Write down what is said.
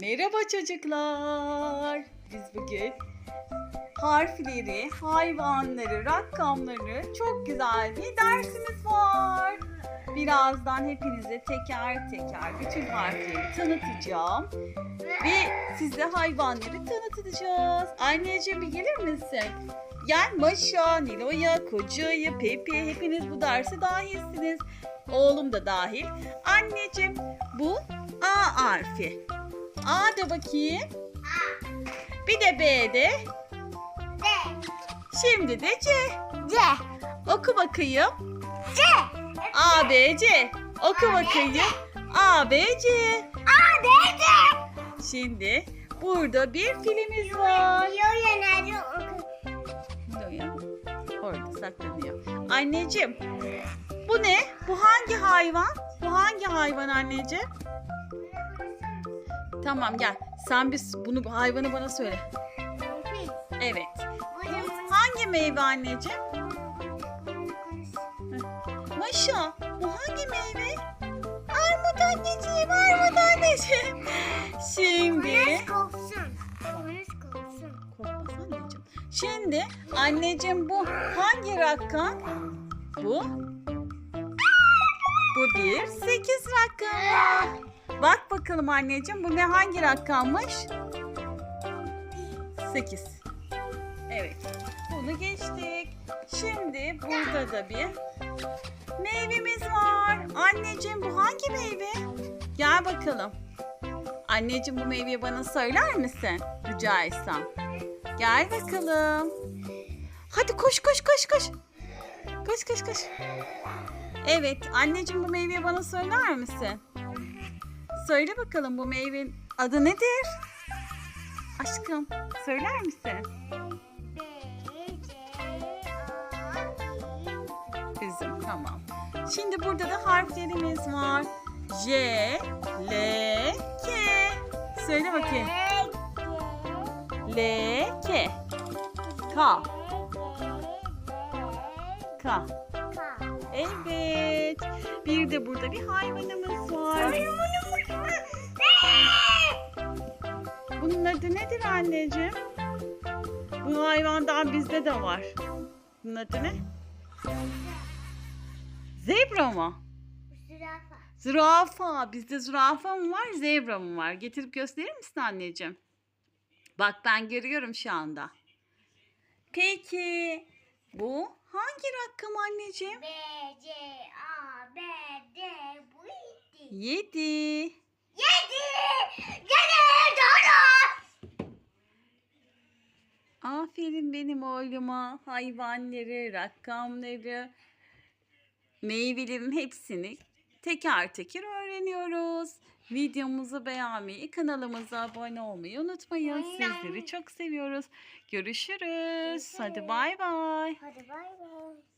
Merhaba çocuklar. Biz bugün harfleri, hayvanları, rakamları çok güzel bir dersimiz var. Birazdan hepinize teker teker bütün harfleri tanıtacağım. Ve size hayvanları tanıtacağız. Anneciğim bir gelir misin? Gel Maşa, Nilo'ya, Koca'ya, Pepe hepiniz bu derse dahilsiniz. Oğlum da dahil. Anneciğim bu A harfi. A de bakayım. Bir de B de. D. Şimdi de C. C. Oku bakayım. C. A, B, C. Oku bakayım. A, B, C. A. D. C. Şimdi burada bir filimiz var. Yoya nerede? Nilo'ya orada saklanıyor. Anneciğim bu ne? Bu hangi hayvan? Bu hangi hayvan anneciğim? Tamam gel. Sen biz bunu bu hayvanı bana söyle. Evet. Hangi meyve anneciğim? Maşa, bu hangi meyve? Armut anneciğim, armut anneciğim. Şimdi... Kopsun. Anneciğim. Şimdi anneciğim bu hangi rakam? Bu? Bu bir sekiz rakamı. Bak bakalım anneciğim bu ne hangi rakammış? Sekiz. Evet. Bunu geçtik. Şimdi burada da bir meyvemiz var. Anneciğim bu hangi meyve? Gel bakalım. Anneciğim bu meyveyi bana söyler misin? Rica etsem. Gel bakalım. Hadi koş koş koş koş. Koş koş koş. Evet anneciğim bu meyveyi bana söyler misin? Söyle bakalım bu meyvenin adı nedir? Aşkım söyler misin? Üzüm tamam. Şimdi burada da harflerimiz var. J, L, K. Söyle bakayım. L, K. K. K. Evet. Bir de burada bir hayvanımız var. Bunun adı nedir anneciğim? Bu hayvandan bizde de var. Bunun adı ne? Zebra mı? Zürafa. Zürafa. Bizde zürafa mı var, zebra mı var? Getirip gösterir misin anneciğim? Bak ben görüyorum şu anda. Peki bu hangi rakam anneciğim? B. C. A. B. D. Bu iyiydi. Yedi. Yedi. Yedi. Doğru. Aferin benim oğluma. Hayvanları, rakamları, meyvelerin hepsini teker teker öğreniyoruz. Videomuzu beğenmeyi, kanalımıza abone olmayı unutmayın. Sizleri çok seviyoruz. Görüşürüz. Hadi bay bay. Hadi bay bay.